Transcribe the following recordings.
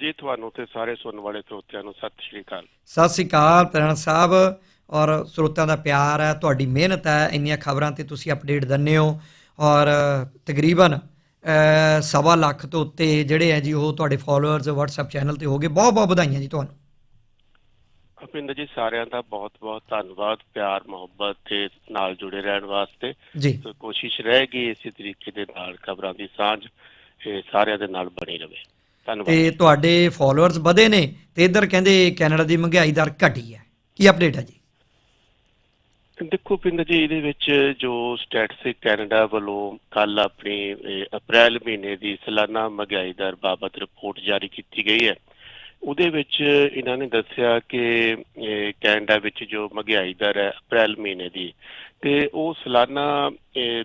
ਜੀ ਤੁਹਾਨੂੰ ਤੇ ਸਾਰੇ ਸੁਣਨ ਵਾਲੇ ਸਰੋਤਿਆਂ ਨੂੰ ਸਤਿ ਸ਼੍ਰੀ ਅਕਾਲ। ਸਤਿ ਸ੍ਰੀ ਅਕਾਲ ਪ੍ਰਣ ਸਾਹਿਬ ਔਰ ਸਰੋਤਿਆਂ ਦਾ ਪਿਆਰ ਹੈ ਤੁਹਾਡੀ ਮਿਹਨਤ ਹੈ ਇੰਨੀਆਂ ਖਬਰਾਂ ਤੇ ਤੁਸੀਂ ਅਪਡੇਟ ਦਿੰਦੇ ਹੋ ਔਰ ਤਕਰੀਬਨ ਸਵਾ ਲੱਖ ਤੋਂ ਉੱਤੇ ਜਿਹੜੇ ਹੈ ਜੀ ਉਹ ਤੁਹਾਡੇ ਫਾਲੋਅਰਸ WhatsApp ਚੈਨਲ ਤੇ ਹੋਗੇ ਬਹੁਤ ਬਹੁਤ ਵਧਾਈਆਂ ਜੀ ਤੁਹਾਨੂੰ। ਅਪਿੰਦਰ ਜੀ ਸਾਰਿਆਂ ਦਾ ਬਹੁਤ-ਬਹੁਤ ਧੰਨਵਾਦ ਪਿਆਰ ਮੁਹੱਬਤ ਤੇ ਨਾਲ ਜੁੜੇ ਰਹਿਣ ਵਾਸਤੇ। ਕੋਸ਼ਿਸ਼ ਰਹੇਗੀ ਇਸੇ ਤਰੀਕੇ ਦੇ ਨਾਲ ਖਬਰਾਂ ਦੀ ਸਾਂਝ ਸਾਰਿਆਂ ਦੇ ਨਾਲ ਬਣੀ ਧੰਨਵਾਦ ਤੇ ਤੁਹਾਡੇ ਫਾਲੋਅਰਸ ਵਧੇ ਨੇ ਤੇ ਇਧਰ ਕਹਿੰਦੇ ਕੈਨੇਡਾ ਦੀ ਮਹਿੰਗਾਈ ਦਰ ਘਟੀ ਹੈ ਕੀ ਅਪਡੇਟ ਹੈ ਜੀ? ਦੇਖੋ ਪਿੰਡ ਜੀ ਇਹਦੇ ਵਿੱਚ ਜੋ ਸਟੈਟਿਸਟਿਕ ਕੈਨੇਡਾ ਵੱਲੋਂ ਕੱਲ ਆਪਣੀ ਅਪ੍ਰੈਲ ਮਹੀਨੇ ਦੀ ਸਾਲਾਨਾ ਮਹਿੰਗਾਈ ਦਰ ਬਾਬਤ ਰਿਪੋਰਟ ਜਾਰੀ ਕੀਤੀ ਗਈ ਹੈ। ਉਹਦੇ ਵਿੱਚ ਇਹਨਾਂ ਨੇ ਦੱਸਿਆ ਕਿ ਕੈਨੇਡਾ ਵਿੱਚ ਜੋ ਮਹਿੰਗਾਈ ਦਰ ਹੈ ਅਪ੍ਰੈਲ ਮਹੀਨੇ ਦੀ ਤੇ ਉਹ ਸਾਲਾਨਾ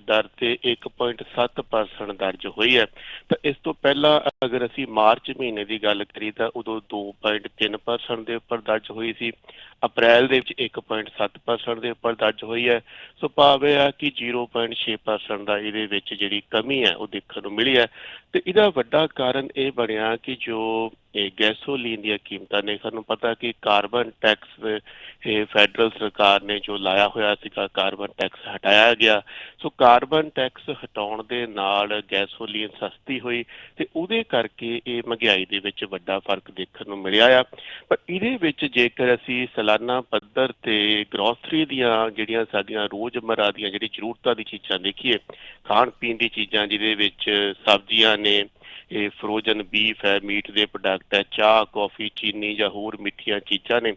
ਦਰ ਤੇ 1.7% ਦਰਜ ਹੋਈ ਹੈ। ਤਾਂ ਇਸ ਤੋਂ ਪਹਿਲਾਂ ਅਗਰ ਅਸੀਂ ਮਾਰਚ ਮਹੀਨੇ ਦੀ ਗੱਲ ਕਰੀ ਤਾਂ ਉਦੋਂ 2.3% ਦੇ ਉੱਪਰ ਦਰਜ ਹੋਈ ਸੀ। ਅਪ੍ਰੈਲ ਦੇ ਵਿੱਚ 1.7% ਦੇ ਉੱਪਰ ਦਰਜ ਹੋਈ ਹੈ। ਸੋ ਭਾਵ ਇਹ ਆ ਕਿ 0.6% ਦਾ ਇਹਦੇ ਵਿੱਚ ਜਿਹੜੀ ਕਮੀ ਹੈ, ਉਹ ਦੇਖਣ ਨੂੰ ਮਿਲੀ ਹੈ। ਤੇ ਇਹਦਾ ਵੱਡਾ ਕਾਰਨ ਇਹ ਬਣਿਆ ਕਿ ਜੋ, ਇਹ ਗੈਸੋਲੀਨ ਦੀਆਂ ਕੀਮਤਾਂ ਨੇ, ਸਾਨੂੰ ਪਤਾ ਕਿ ਕਾਰਬਨ ਟੈਕਸ ਇਹ ਫੈਡਰਲ ਸਰਕਾਰ ਨੇ ਜੋ ਲਾਇਆ ਹੋਇਆ ਸੀਗਾ ਕਾਰਬਨ ਟੈਕਸ ਹਟਾਇਆ ਗਿਆ। ਸੋ ਕਾਰਬਨ ਟੈਕਸ ਹਟਾਉਣ ਦੇ ਨਾਲ ਗੈਸੋਲੀਨ ਸਸਤੀ ਹੋਈ ਤੇ ਉਹਦੇ ਕਰਕੇ ਇਹ ਮਹਿੰਗਾਈ ਦੇ ਵਿੱਚ ਵੱਡਾ ਫ਼ਰਕ ਦੇਖਣ ਨੂੰ ਮਿਲਿਆ ਆ। ਪਰ ਇਹਦੇ ਵਿੱਚ ਜੇਕਰ ਅਸੀਂ ਸਾਲਾਨਾ ਪੱਧਰ ਤੇ ਗਰੋਸਰੀ ਦੀਆਂ ਜਿਹੜੀਆਂ ਸਾਡੀਆਂ ਰੋਜ਼ਮਰਰਾ ਦੀਆਂ ਜਿਹੜੀ ਜ਼ਰੂਰਤਾਂ ਦੀ ਚੀਜ਼ਾਂ ਦੇਖੀਏ ਖਾਣ ਪੀਣ ਦੀ ਚੀਜ਼ਾਂ ਜਿਹਦੇ ਵਿੱਚ ਸਬਜ਼ੀਆਂ ਨੇ ਇਹ ਫਰੋਜ਼ਨ ਬੀਫ ਹੈ ਮੀਟ ਦੇ ਪ੍ਰੋਡਕਟ ਹੈ, ਚਾਹ ਕੌਫੀ ਚੀਨੀ ਜਾਂ ਹੋਰ ਮਿੱਠੀਆਂ ਚੀਜ਼ਾਂ ਨੇ।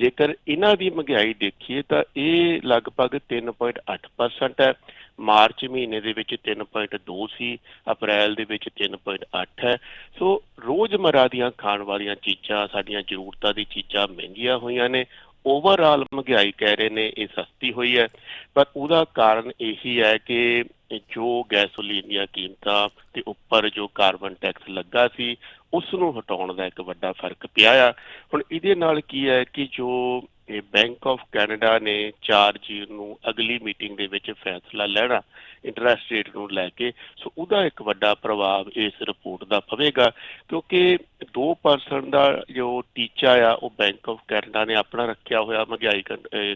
ਜੇਕਰ ਇਹਨਾਂ ਦੀ ਮਹਿੰਗਾਈ ਦੇਖੀਏ ਤਾਂ ਇਹ ਲਗਭਗ 3.8% ਹੈ। ਮਾਰਚ ਮਹੀਨੇ ਦੇ ਵਿੱਚ 3.2 ਸੀ, ਅਪ੍ਰੈਲ ਦੇ ਵਿੱਚ 3.8 ਹੈ। ਸੋ ਰੋਜ਼ਮਰਾ ਦੀਆਂ ਖਾਣ ਵਾਲੀਆਂ ਚੀਜ਼ਾਂ, ਸਾਡੀਆਂ ਜ਼ਰੂਰਤਾਂ ਦੀ ਚੀਜ਼ਾਂ ਮਹਿੰਗੀਆਂ ਹੋਈਆਂ ਨੇ। ਓਵਰਆਲ ਮਹਿੰਗਾਈ ਕਹਿ ਰਹੇ ਨੇ, ਇਹ ਸਸਤੀ ਹੋਈ ਹੈ। ਪਰ ਉਹਦਾ ਕਾਰਨ ਇਹੀ ਹੈ ਕਿ ਜੋ ਗੈਸੋਲੀਨ ਦੀਆਂ ਕੀਮਤਾਂ ਤੇ ਉੱਪਰ ਜੋ ਕਾਰਬਨ ਟੈਕਸ ਲੱਗਾ ਸੀ ਉਸ ਨੂੰ ਹਟਾਉਣ ਦਾ ਇੱਕ ਵੱਡਾ ਫ਼ਰਕ ਪਿਆ ਆ। ਹੁਣ ਇਹਦੇ ਨਾਲ ਕੀ ਹੈ ਕਿ ਜੋ ਇਹ ਬੈਂਕ ਆਫ ਕੈਨੇਡਾ ਨੇ 4 ਜੂਨ ਨੂੰ ਅਗਲੀ ਮੀਟਿੰਗ ਦੇ ਵਿੱਚ ਫੈਸਲਾ ਲੈਣਾ ਇੰਟਰਸਟ ਰੇਟ ਨੂੰ ਲੈ ਕੇ। ਸੋ ਉਹਦਾ ਇੱਕ ਵੱਡਾ ਪ੍ਰਭਾਵ ਇਸ ਰਿਪੋਰਟ ਦਾ ਪਵੇਗਾ, ਕਿਉਂਕਿ 2% ਦਾ ਜੋ ਟੀਚਾ ਆ, ਉਹ ਬੈਂਕ ਆਫ ਕੈਨੇਡਾ ਨੇ ਆਪਣਾ ਰੱਖਿਆ ਹੋਇਆ ਮਹਿੰਗਾਈ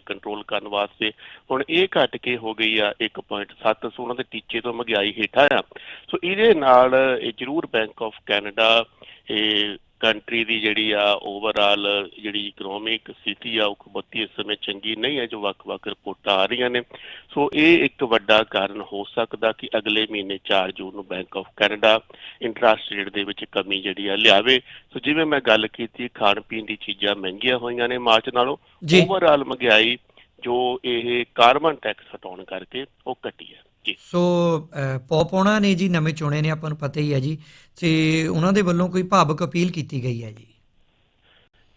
ਕੰਟਰੋਲ ਕਰਨ ਵਾਸਤੇ। ਹੁਣ ਇਹ ਘਟ ਕੇ ਹੋ ਗਈ ਆ 1.7 ਸੋ ਉਹਨਾਂ ਦੇ ਟੀਚੇ ਤੋਂ ਮਹਿੰਗਾਈ ਹੇਠਾਂ ਆ। ਸੋ ਇਹਦੇ ਨਾਲ ਇਹ ਜ਼ਰੂਰ ਬੈਂਕ ਆਫ ਕੈਨੇਡਾ ਇਹ ਕੰਟਰੀ ਦੀ ਜਿਹੜੀ ਆ ਓਵਰਆਲ ਜਿਹੜੀ ਇਕਨੋਮਿਕ ਸਥਿਤੀ ਆ ਉਹ ਬਹੁਤੀ ਇਸ ਸਮੇਂ ਚੰਗੀ ਨਹੀਂ ਹੈ ਜੋ ਵੱਖ-ਵੱਖ ਰਿਪੋਰਟਾਂ ਆ ਰਹੀਆਂ ਨੇ। ਸੋ ਇਹ ਇੱਕ ਵੱਡਾ ਕਾਰਨ ਹੋ ਸਕਦਾ ਕਿ ਅਗਲੇ ਮਹੀਨੇ 4 ਜੂਨ ਨੂੰ Bank of Canada interest rate ਦੇ ਵਿੱਚ ਕਮੀ ਜਿਹੜੀ ਆ ਲਿਆਵੇ। ਸੋ ਜਿਵੇਂ ਮੈਂ ਗੱਲ ਕੀਤੀ ਖਾਣ ਪੀਣ ਦੀ ਚੀਜ਼ਾਂ ਮਹਿੰਗੀਆਂ ਹੋਈਆਂ ਨੇ ਮਾਰਚ ਨਾਲੋਂ ਓਵਰਆਲ ਮਹਿੰਗਾਈ ਜੋ ਇਹ ਕਾਰਬਨ ਟੈਕਸ ਹਟਾਉਣ ਕਰਕੇ ਉਹ ਘਟੀ ਹੈ। ਸੋ ਅਹ, ਪੋਪੋਣਾ ਨੇ ਜੀ ਨਵੇਂ ਚੁਣੇ ਨੇ ਆਪਾਂ ਨੂੰ ਪਤਾ ਹੀ ਹੈ ਜੀ। ਤੇ ਉਹਨਾਂ ਦੇ ਵੱਲੋਂ ਕੋਈ ਭਾਵਕ ਅਪੀਲ ਕੀਤੀ ਗਈ ਹੈ ਜੀ।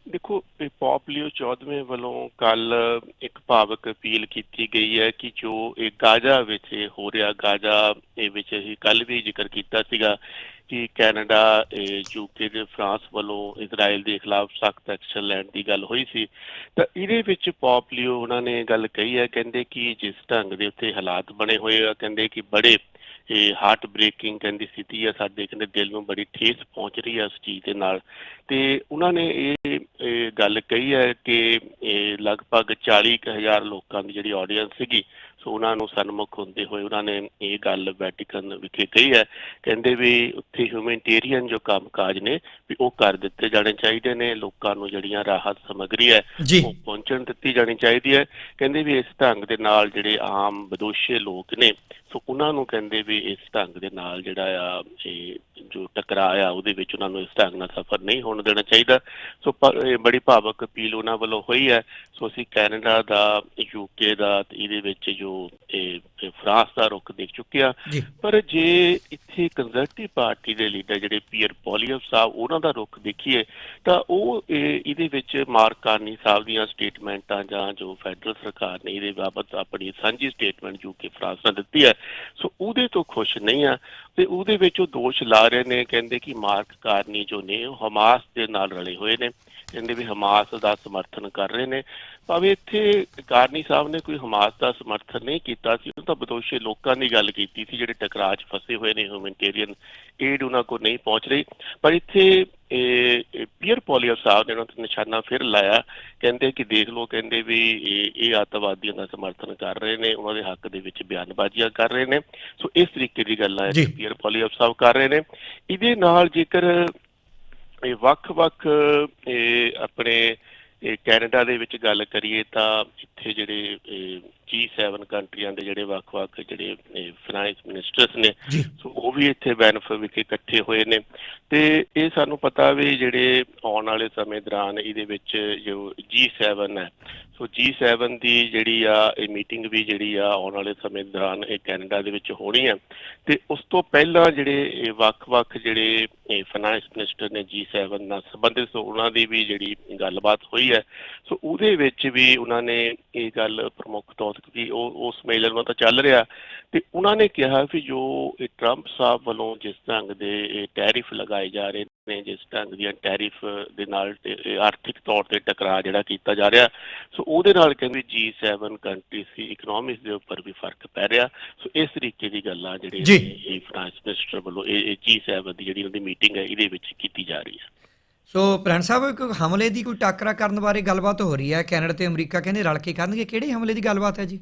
ਦੇਖੋ, ਇਹ ਪੌਪਲੀਓ 14ਵੇਂ ਵੱਲੋਂ ਕੱਲ ਇੱਕ ਭਾਵਕ ਅਪੀਲ ਕੀਤੀ ਗਈ ਹੈ ਕਿ ਜੋ ਇਹ ਗਾਜ਼ਾ ਵਿੱਚ ਇਹ ਹੋ ਰਿਹਾ, ਗਾਜ਼ਾ ਦੇ ਵਿੱਚ ਅਸੀਂ ਕੱਲ ਵੀ ਜ਼ਿਕਰ ਕੀਤਾ ਸੀਗਾ ਕਿ ਕੈਨੇਡਾ ਯੂਕੇ ਦੇ ਫਰਾਂਸ ਵੱਲੋਂ ਇਜ਼ਰਾਈਲ ਦੇ ਖਿਲਾਫ ਸਖਤ ਐਕਸ਼ਨ ਲੈਣ ਦੀ ਗੱਲ ਹੋਈ ਸੀ। ਤਾਂ ਇਹਦੇ ਵਿੱਚ ਪੌਪਲੀਓ ਉਹਨਾਂ ਨੇ ਗੱਲ ਕਹੀ ਹੈ, ਕਹਿੰਦੇ ਕਿ ਜਿਸ ਢੰਗ ਦੇ ਉੱਤੇ ਹਾਲਾਤ ਬਣੇ ਹੋਏ ਆ, ਕਹਿੰਦੇ ਕਿ ਬੜੇ ਇਹ ਹਾਰਟ ਬ੍ਰੇਕਿੰਗ ਕਹਿੰਦੀ ਸਥਿਤੀ ਆ ਸਾਡੇ ਕਹਿੰਦੇ ਦਿਲ ਨੂੰ ਬੜੀ ਠੇਸ ਪਹੁੰਚ ਰਹੀ ਆ ਉਸ ਚੀਜ਼ ਦੇ ਨਾਲ। ਤੇ ਉਹਨਾਂ ਨੇ ਇਹ ਗੱਲ ਕਹੀ ਹੈ ਕਿ ਇਹ ਲਗਭਗ 40000 ਲੋਕਾਂ ਦੀ ਜਿਹੜੀ ਆਡੀਅנס ਸੀਗੀ ਸੋ ਉਹਨਾਂ ਨੂੰ ਸਨਮੁਖ ਹੁੰਦੇ ਹੋਏ ਉਹਨਾਂ ਨੇ ਇਹ ਗੱਲ ਵੈਟੀਕਨ ਵਿਖੇ ਕਹੀ ਹੈ ਕਹਿੰਦੇ ਵੀ ਉੱਥੇ ਹਿਊਮੈਨਿਟੇਰੀਅਨ ਜੋ ਕੰਮਕਾਜ ਨੇ ਵੀ ਉਹ ਕਰ ਦਿੱਤੇ ਜਾਣੇ ਚਾਹੀਦੇ ਨੇ ਲੋਕਾਂ ਨੂੰ ਜਿਹੜੀਆਂ ਰਾਹਤ ਸਮੱਗਰੀ ਹੈ ਉਹ ਪਹੁੰਚਣ ਦਿੱਤੀ ਜਾਣੀ ਚਾਹੀਦੀ ਹੈ ਕਹਿੰਦੇ ਵੀ ਇਸ ਢੰਗ ਦੇ ਨਾਲ ਜਿਹੜੇ ਆਮ ਬਦੋਸ਼ੇ ਲੋਕ ਨੇ ਸੋ ਉਹਨਾਂ ਨੂੰ ਕਹਿੰਦੇ ਵੀ ਇਸ ਢੰਗ ਦੇ ਨਾਲ ਜਿਹੜਾ ਆ ਇਹ ਜੋ ਟਕਰਾਅ ਆ ਉਹਦੇ ਵਿੱਚ ਉਹਨਾਂ ਨੂੰ ਇਸ ਢੰਗ ਨਾਲ ਸਫਰ ਨਹੀਂ ਹੋਣ ਦੇਣਾ ਚਾਹੀਦਾ। ਸੋ ਇਹ ਬੜੀ ਭਾਵਕ ਅਪੀਲ ਉਹਨਾਂ ਵੱਲੋਂ ਹੋਈ ਹੈ। ਸੋ ਅਸੀਂ ਕੈਨੇਡਾ ਦਾ ਯੂਕੇ ਦਾ ਇਹਦੇ ਵਿੱਚ ਜੋ ਇਹ ਫਰਾਂਸ ਦਾ ਰੁਖ ਦੇਖ ਚੁੱਕੇ ਆ ਜੀ। ਪਰ ਜੇ ਇੱਥੇ ਕੰਜ਼ਰਵੇਟਿਵ ਪਾਰਟੀ ਦੇ ਲੀਡਰ ਜਿਹੜੇ ਪੀਅਰ ਪੋਲੀਅਫ ਸਾਹਿਬ ਉਹਨਾਂ ਦਾ ਰੁਖ ਦੇਖੀਏ ਤਾਂ ਉਹ ਇਹ- ਇਹਦੇ ਵਿੱਚ ਮਾਰਕ ਕਾਰਨੀ ਸਾਹਿਬ ਦੀਆਂ ਸਟੇਟਮੈਂਟਾਂ ਜਾਂ ਜੋ ਫੈਡਰਲ ਸਰਕਾਰ ਨੇ ਇਹਦੇ ਬਾਬਤ ਆਪਣੀ ਸਾਂਝੀ ਸਟੇਟਮੈਂਟ ਜੋ ਕਿ ਫਰਾਂਸ ਨੇ ਦਿੱਤੀ ਹੈ ਸੋ ਉਹਦੇ ਤੋਂ ਖੁਸ਼ ਨਹੀਂ ਆ ਤੇ ਉਹਦੇ ਵਿੱਚ ਉਹ ਦੋਸ਼ ਲਾ ਰਹੇ ਨੇ, ਕਹਿੰਦੇ ਕਿ ਮਾਰਕ ਕਾਰਨੀ ਜੋ ਨੇ, ਉਹ ਹਮਾਸ ਦੇ ਨਾਲ ਰਲੇ ਹੋਏ ਨੇ। ਕਹਿੰਦੇ ਵੀ ਹਮਾਸ ਦਾ ਸਮਰਥਨ ਕਰ ਰਹੇ ਨੇ। ਭਾਵੇਂ ਇੱਥੇ ਕਾਰਨੀ ਸਾਹਿਬ ਨੇ ਕੋਈ ਹਮਾਸ ਦਾ ਸਮਰਥਨ ਨਹੀਂ ਕੀਤਾ ਸੀ ਉਹ ਤਾਂ ਬਦੋਸ਼ੇ ਲੋਕਾਂ ਦੀ ਗੱਲ ਕੀਤੀ ਸੀ ਜਿਹੜੇ ਟਕਰਾਅ 'ਚ ਫਸੇ ਹੋਏ ਨੇ ਹਿਊਮੈਨਿਟੇਰੀਅਨ ਏਡ ਉਹਨਾਂ ਕੋਲ ਨਹੀਂ ਪਹੁੰਚ ਰਹੀ। ਪਰ ਇੱਥੇ ਪੀਅਰ ਪੋਲੀਅਰ ਸਾਹਿਬ ਨੇ ਉਹਨਾਂ ਤੇ ਨਿਸ਼ਾਨਾ ਫਿਰ ਲਾਇਆ। ਕਹਿੰਦੇ ਕਿ ਦੇਖ ਲਓ ਕਹਿੰਦੇ ਵੀ ਇਹ ਅੱਤਵਾਦੀਆਂ ਦਾ ਸਮਰਥਨ ਕਰ ਰਹੇ ਨੇ ਉਹਨਾਂ ਦੇ ਹੱਕ ਦੇ ਵਿੱਚ ਬਿਆਨਬਾਜ਼ੀਆਂ ਕਰ ਰਹੇ ਨੇ। ਸੋ ਇਸ ਤਰੀਕੇ ਦੀ ਗੱਲਾਂ। ਹੈ ਪੀਅਰ ਪੋਲੀਅਰ ਸਾਹਿਬ ਕਰ ਰਹੇ ਨੇ। ਇਹਦੇ ਨਾਲ ਜੇਕਰ ਇਹ ਵੱਖ-ਵੱਖ ਇਹ ਆਪਣੇ ਇਹ ਕੈਨੇਡਾ ਦੇ ਵਿੱਚ ਗੱਲ ਕਰੀਏ ਤਾਂ ਇੱਥੇ ਜਿਹੜੇ G7 ਕੰਟਰੀਆਂ ਦੇ ਜਿਹੜੇ ਵੱਖ-ਵੱਖ ਜਿਹੜੇ ਫਾਈਨੈਂਸ ਮਿਨਿਸਟਰਸ ਨੇ ਸੋ ਉਹ ਵੀ ਇੱਥੇ ਬੈਨਫ ਵਿਖੇ ਇਕੱਠੇ ਹੋਏ ਨੇ। ਤੇ ਇਹ ਸਾਨੂੰ ਪਤਾ ਵੀ ਜਿਹੜੇ ਆਉਣ ਵਾਲੇ ਸਮੇਂ ਦੌਰਾਨ ਇਹਦੇ ਵਿੱਚ ਜੋ G7 ਹੈ। ਸੋ G7 ਦੀ ਜਿਹੜੀ ਆ ਇਹ ਮੀਟਿੰਗ ਵੀ ਜਿਹੜੀ ਆ ਆਉਣ ਵਾਲੇ ਸਮੇਂ ਦੌਰਾਨ ਇਹ ਕੈਨੇਡਾ ਦੇ ਵਿੱਚ ਹੋਣੀ ਆ। ਤੇ ਉਸ ਤੋਂ ਪਹਿਲਾਂ ਜਿਹੜੇ ਵੱਖ-ਵੱਖ ਜਿਹੜੇ ਫਾਈਨੈਂਸ ਮਿਨਿਸਟਰ ਨੇ G7 ਨਾਲ ਸੰਬੰਧਿਤ ਸੋ ਉਹਨਾਂ ਦੀ ਵੀ ਜਿਹੜੀ ਗੱਲਬਾਤ ਹੋਈ ਹੈ। ਸੋ ਉਹਦੇ ਵਿੱਚ ਵੀ ਉਹਨਾਂ ਨੇ ਇਹ ਗੱਲ ਪ੍ਰਮੁੱਖ ਤੌਰ ਤੇ ਕਿ ਉਹ ਉਸ ਮੇਲਰ ਨੂੰ ਤਾਂ ਚੱਲ ਰਿਹਾ। ਤੇ ਉਹਨਾਂ ਨੇ ਕਿਹਾ ਵੀ ਜੋ ਇਹ ਟਰੰਪ ਸਾਹਿਬ ਵੱਲੋਂ ਜਿਸ ਢੰਗ ਦੇ ਇਹ ਟੈਰਿਫ ਲਗਾਏ ਜਾ ਰਹੇ ਨੇ ਜਿਸ ਢੰਗ ਦੀਆਂ ਟੈਰਿਫ ਦੇ ਨਾਲ ਆਰਥਿਕ ਤੌਰ ਤੇ ਟਕਰਾਅ ਜਿਹੜਾ ਕੀਤਾ ਜਾ ਰਿਹਾ ਸੋ ਉਹਦੇ ਨਾਲ ਕਹਿੰਦੇ G7 ਕੰਟਰੀਜ਼ ਦੀ ਇਕਨੋਮਿਕਸ ਦੇ ਉੱਪਰ ਵੀ ਫ਼ਰਕ ਪੈ ਰਿਹਾ। ਸੋ ਇਸ ਤਰੀਕੇ ਦੀ ਗੱਲਾਂ ਜਿਹੜੇ ਜੀ। ਇਹ ਫਾਈਨੈਂਸ ਮਿਨਿਸਟਰ ਵੱਲੋਂ ਇਹ ਇਹ G7 ਦੀ ਜਿਹੜੀ ਉਹਦੀ ਮੀਟਿੰਗ ਹੈ ਇਹਦੇ ਵਿੱਚ ਕੀਤੀ ਜਾ ਰਹੀ ਹੈ। ਸੋ ਪ੍ਰਣ ਸਾਹਿਬ ਇੱਕ ਹਮਲੇ ਦੀ ਕੋਈ ਟਾਕਰਾ ਕਰਨ ਬਾਰੇ ਗੱਲਬਾਤ ਹੋ ਰਹੀ ਹੈ? ਕੈਨੇਡਾ ਤੇ ਅਮਰੀਕਾ ਕਹਿੰਦੇ ਰਲ ਕੇ ਕਰਨਗੇ। ਕਿਹੜੇ ਹਮਲੇ ਦੀ ਗੱਲਬਾਤ ਹੈ ਜੀ?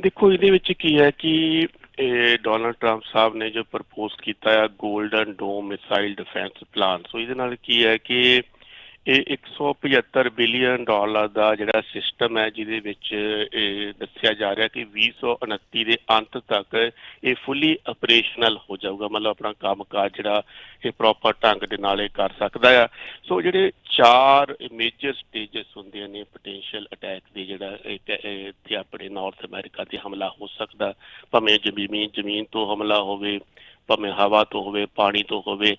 ਦੇਖੋ, ਇਹਦੇ ਵਿੱਚ ਕੀ ਹੈ ਕਿ ਇਹ ਡੋਨਲਡ ਟਰੰਪ ਸਾਹਿਬ ਨੇ ਜੋ ਪ੍ਰਪੋਜ਼ ਕੀਤਾ ਹੈ golden dome missile defence plan so ਇਹਦੇ ਨਾਲ ਕੀ ਹੈ ਕਿ ਇਹ 175 ਬਿਲੀਅਨ ਡਾਲਰ ਦਾ ਜਿਹੜਾ ਸਿਸਟਮ ਹੈ, ਜਿਹਦੇ ਵਿੱਚ ਇਹ ਦੱਸਿਆ ਜਾ ਰਿਹਾ ਕਿ 2029 ਦੇ ਅੰਤ ਤੱਕ ਇਹ ਫੁੱਲੀ ਆਪਰੇਸ਼ਨਲ ਹੋ ਜਾਊਗਾ। ਮਤਲਬ ਆਪਣਾ ਕੰਮਕਾਜ ਜਿਹੜਾ ਇਹ ਪ੍ਰੋਪਰ ਢੰਗ ਦੇ ਨਾਲ ਇਹ ਕਰ ਸਕਦਾ ਆ। ਸੋ ਜਿਹੜੇ ਚਾਰ ਮੇਜਰ ਸਟੇजेस ਹੁੰਦੀਆਂ ਨੇ ਪੋਟੈਂਸ਼ੀਅਲ ਅਟੈਕ ਦੇ ਜਿਹੜਾ ਇੱਥੇ ਆਪਣੇ ਨਾਰਥ ਅਮਰੀਕਾ ਤੇ ਹਮਲਾ ਹੋ ਸਕਦਾ। ਭਾਵੇਂ ਜ਼ਮੀਨ ਜ਼ਮੀਨ ਤੋਂ ਹਮਲਾ ਹੋਵੇ ਭਾਵੇਂ ਹਵਾ ਤੋਂ ਹੋਵੇ ਪਾਣੀ ਤੋਂ ਹੋਵੇ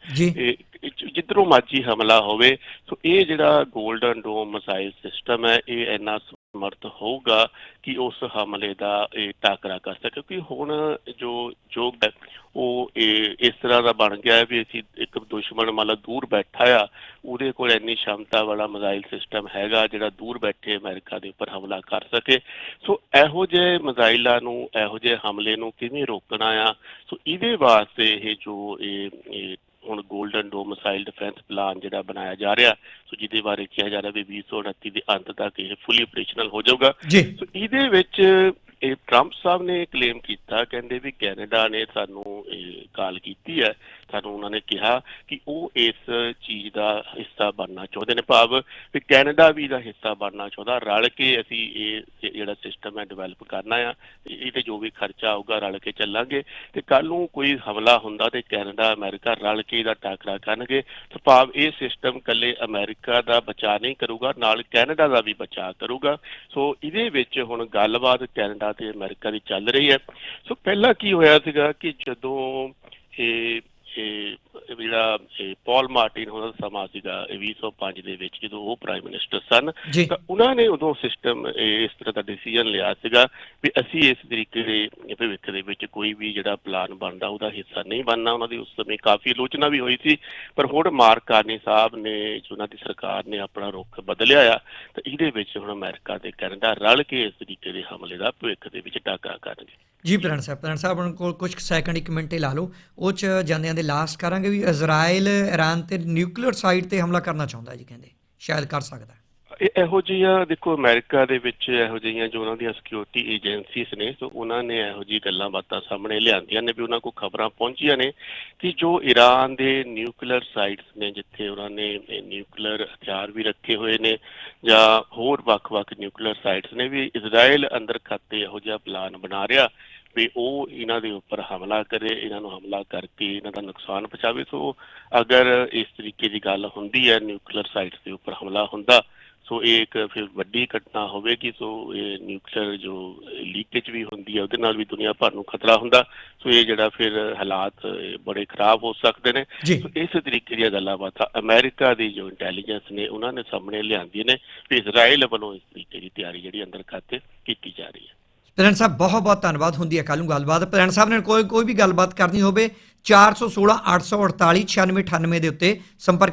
ਜਿੱਧਰੋਂ ਮਰਜ਼ੀ ਹਮਲਾ ਹੋਵੇ ਸੋ ਇਹ ਜਿਹੜਾ 골ਡਨ ਡੋਮ ਮਿਸਾਈਲ ਸਿਸਟਮ ਹੈ ਇਹ ਇੰਨਾ ਸਮਰਥ ਹੋਊਗਾ ਕਿ ਉਸ ਹਮਲੇ ਦਾ ਇਹ ਟਾਕਰਾ ਕਰ ਸਕੇ? ਕਿਉਂਕਿ ਹੁਣ ਜੋ ਜੋ ਹੈ, ਉਹ ਇਸ ਤਰ੍ਹਾਂ ਦਾ ਬਣ ਗਿਆ ਹੈ ਵੀ ਅਸੀਂ ਇੱਕ ਦੁਸ਼ਮਣ ਮਤਲਬ ਦੂਰ ਬੈਠਾ ਆ, ਉਹਦੇ ਕੋਲ ਇੰਨੀ ਸ਼ਮਤਾ ਵਾਲਾ ਮਿਸਾਈਲ ਸਿਸਟਮ ਹੈਗਾ ਜਿਹੜਾ ਦੂਰ ਬੈਠੇ ਅਮਰੀਕਾ ਦੇ ਉੱਪਰ ਹਮਲਾ ਕਰ ਸਕੇ। ਸੋ ਇਹੋ ਜਿਹੇ ਮਿਸਾਈਲਾਂ ਨੂੰ, ਇਹੋ ਜਿਹੇ ਹਮਲੇ ਨੂੰ ਕਿਵੇਂ ਰੋਕਣਾ ਆ? ਸੋ ਇਹਦੇ ਵਾਸਤੇ ਇਹ ਜੋ ਇਹ ਹੁਣ golden dome missile defence plan ਜਿਹੜਾ ਬਣਾਇਆ ਜਾ ਰਿਹਾ ਸੋ ਜਿਹਦੇ ਬਾਰੇ ਕਿਹਾ ਜਾ ਰਿਹਾ ਵੀ 2029 ਦੇ ਅੰਤ ਤੱਕ ਇਹ ਫੁੱਲੀ ਆਪਰੇਸ਼ਨਲ ਹੋ ਜਾਊਗਾ। ਸੋ ਇਹਦੇ ਵਿੱਚ ਇਹ ਟਰੰਪ ਸਾਹਿਬ ਨੇ ਕਲੇਮ ਕੀਤਾ ਕਹਿੰਦੇ ਵੀ ਕੈਨੇਡਾ ਨੇ ਸਾਨੂੰ ਇਹ ਕਾਲ ਕੀਤੀ ਹੈ ਸਾਨੂੰ ਉਹਨਾਂ ਨੇ ਕਿਹਾ ਕਿ ਉਹ ਇਸ ਚੀਜ਼ ਦਾ ਹਿੱਸਾ ਬਣਨਾ ਚਾਹੁੰਦੇ ਨੇ, ਭਾਵ ਵੀ ਕੈਨੇਡਾ ਵੀ ਦਾ ਹਿੱਸਾ ਬਣਨਾ ਚਾਹੁੰਦਾ, ਰਲ ਕੇ ਅਸੀਂ ਇਹ ਜਿਹੜਾ ਸਿਸਟਮ ਹੈ ਡਿਵੈਲਪ ਕਰਨਾ ਆ ਇਹਦੇ ਜੋ ਵੀ ਖਰਚਾ ਆਊਗਾ ਰਲ ਕੇ ਚੱਲਾਂਗੇ, ਤੇ ਕੱਲ ਨੂੰ ਕੋਈ ਹਮਲਾ ਹੁੰਦਾ ਤੇ ਕੈਨੇਡਾ ਅਮਰੀਕਾ ਰਲ ਕੇ ਇਹਦਾ ਟਾਕਰਾ ਕਰਨਗੇ, ਤੇ ਭਾਵ ਇਹ ਸਿਸਟਮ ਕੱਲੇ ਅਮਰੀਕਾ ਦਾ ਬਚਾਅ ਨਹੀਂ ਕਰੂਗਾ, ਨਾਲ ਕੈਨੇਡਾ ਦਾ ਵੀ ਬਚਾਅ ਕਰੂਗਾ। ਸੋ ਇਹਦੇ ਵਿੱਚ ਹੁਣ ਗੱਲਬਾਤ ਕੈਨੇਡਾ ਤੇ ਅਮਰੀਕਾ ਦੀ ਚੱਲ ਰਹੀ ਹੈ। ਸੋ ਪਹਿਲਾਂ ਕੀ ਹੋਇਆ ਸੀਗਾ ਕਿ ਜਦੋਂ ਇਹ ਜਿਹੜਾ ਪੌਲ ਮਾਰਟਿਨ ਉਹਦਾ ਸਮਾਂ ਸੀਗਾ ਇਹ 2005 ਦੇ ਵਿੱਚ ਜਦੋਂ ਉਹ ਪ੍ਰਾਈਮ ਮਿਨਿਸਟਰ ਸਨ ਤਾਂ ਉਹਨਾਂ ਨੇ ਉਦੋਂ ਸਿਸਟਮ ਇਸ ਤਰ੍ਹਾਂ ਦਾ ਡਿਸੀਜਨ ਲਿਆ ਸੀਗਾ ਵੀ ਅਸੀਂ ਇਸ ਤਰੀਕੇ ਦੇ ਭਵਿੱਖ ਦੇ ਵਿੱਚ ਕੋਈ ਵੀ ਜਿਹੜਾ ਪਲਾਨ ਬਣਦਾ ਉਹਦਾ ਹਿੱਸਾ ਨਹੀਂ ਬਣਨਾ। ਉਹਨਾਂ ਦੀ ਉਸ ਸਮੇਂ ਕਾਫੀ ਆਲੋਚਨਾ ਵੀ ਹੋਈ ਸੀ ਪਰ ਹੁਣ ਮਾਰਕ ਕਾਰਨੀ ਸਾਹਿਬ ਨੇ ਉਹਨਾਂ ਦੀ ਸਰਕਾਰ ਨੇ ਆਪਣਾ ਰੁਖ ਬਦਲਿਆ ਆ ਤਾਂ ਇਹਦੇ ਵਿੱਚ ਹੁਣ ਅਮਰੀਕਾ ਤੇ ਕੈਨੇਡਾ ਰਲ ਕੇ ਇਸ ਤਰੀਕੇ ਦੇ ਹਮਲੇ ਦਾ ਭਵਿੱਖ ਦੇ ਵਿੱਚ ਟਾਕਰਾ ਕਰਨਗੇ। ਜੀ ਪ੍ਰਣ ਸਾਹਿਬ ਪ੍ਰਣ ਸਾਹਿਬ, ਹੁਣ ਕੋਲ ਕੁਝ ਸੈਕਿੰਡ ਇੱਕ ਮਿੰਟ ਹੀ ਲਾ ਲਓ। ਉਹ ਚ ਜਾਂਦੇ ਜਾਂਦੇ ਲਾਸਟ ਕਰਾਂਗੇ ਵੀ ਇਜ਼ਰਾਈਲ ਇਰਾਨ ਤੇ ਨਿਊਕਲੀਅਰ ਸਾਈਟ ਤੇ ਹਮਲਾ ਕਰਨਾ ਚਾਹੁੰਦਾ ਜੀ, ਕਹਿੰਦੇ। ਸ਼ਾਇਦ ਕਰ ਸਕਦਾ ਇਹੋ ਜਿਹੀਆਂ, ਦੇਖੋ, ਅਮਰੀਕਾ ਦੇ ਵਿੱਚ ਇਹੋ ਜਿਹੀਆਂ ਜੋ ਉਹਨਾਂ ਦੀਆਂ ਸਿਕਿਉਰਿਟੀ ਏਜੰਸੀਜ਼ ਨੇ, ਸੋ ਉਹਨਾਂ ਨੇ ਇਹੋ ਜਿਹੀ ਗੱਲਾਂ ਬਾਤਾਂ ਸਾਹਮਣੇ ਲਿਆਂਦੀਆਂ ਨੇ ਵੀ ਉਹਨਾਂ ਕੋਲ ਖਬਰਾਂ ਪਹੁੰਚੀਆਂ ਨੇ ਕਿ ਜੋ ਈਰਾਨ ਦੇ ਨਿਊਕਲੀਅਰ ਸਾਈਟਸ ਨੇ, ਜਿੱਥੇ ਉਹਨਾਂ ਨੇ ਨਿਊਕਲੀਅਰ ਹਥਿਆਰ ਵੀ ਰੱਖੇ ਹੋਏ ਨੇ, ਜਾਂ ਹੋਰ ਵੱਖ-ਵੱਖ ਨਿਊਕਲੀਅਰ ਸਾਈਟਸ ਨੇ, ਵੀ ਇਜ਼ਰਾਈਲ ਅੰਦਰ ਖਾਤੇ ਇਹੋ ਜਿਹਾ ਪਲਾਨ ਬਣਾ ਰਿਹਾ। ਵੀ ਉਹ ਇਹਨਾਂ ਦੇ ਉੱਪਰ ਹਮਲਾ ਕਰੇ ਇਹਨਾਂ ਨੂੰ ਹਮਲਾ ਕਰਕੇ ਇਹਨਾਂ ਦਾ ਨੁਕਸਾਨ ਪਹੁੰਚਾਵੇ। ਸੋ ਅਗਰ ਇਸ ਤਰੀਕੇ ਦੀ ਗੱਲ ਹੁੰਦੀ ਹੈ ਨਿਊਕਲੀਅਰ ਸਾਈਟਸ ਦੇ ਉੱਪਰ ਹਮਲਾ ਹੁੰਦਾ ਸੋ ਇਹ ਇੱਕ ਫਿਰ ਵੱਡੀ ਘਟਨਾ ਹੋਵੇਗੀ। ਸੋ ਇਹ ਨਿਊਕਲੀਅਰ ਜੋ ਲੀਕੇਜ ਵੀ ਹੁੰਦੀ ਹੈ ਉਹਦੇ ਨਾਲ ਵੀ ਦੁਨੀਆ ਭਰ ਨੂੰ ਖਤਰਾ ਹੁੰਦਾ। ਸੋ ਇਹ ਜਿਹੜਾ ਫਿਰ ਹਾਲਾਤ ਬੜੇ ਖਰਾਬ ਹੋ ਸਕਦੇ ਨੇ। ਸੋ ਇਸ ਤਰੀਕੇ ਦੀਆਂ ਗੱਲਾਂ ਬਾਤਾਂ ਅਮਰੀਕਾ ਦੀ ਜੋ ਇੰਟੈਲੀਜੈਂਸ ਨੇ ਉਹਨਾਂ ਨੇ ਸਾਹਮਣੇ ਲਿਆਂਦੀਆਂ ਨੇ ਵੀ ਇਜ਼ਰਾਈਲ ਵੱਲੋਂ ਇਸ ਤਰੀਕੇ ਦੀ ਤਿਆਰੀ ਜਿਹੜੀ ਅੰਦਰ ਖਾਤੇ ਕੀਤੀ ਜਾ ਰਹੀ ਹੈ। ਪ੍ਰਧਾਨ ਸਾਹਿਬ, ਬਹੁਤ ਬਹੁਤ ਧੰਨਵਾਦ ਹੁੰਦੀ ਹੈ ਕੱਲ੍ਹ ਨੂੰ ਗੱਲਬਾਤ। ਪ੍ਰਧਾਨ ਸਾਹਿਬ ਨੇ ਕੋਈ ਕੋਈ ਵੀ ਗੱਲਬਾਤ ਕਰਨੀ ਹੋਵੇ 416 848 9698 ਦੇ ਉੱਤੇ ਸੰਪਰਕ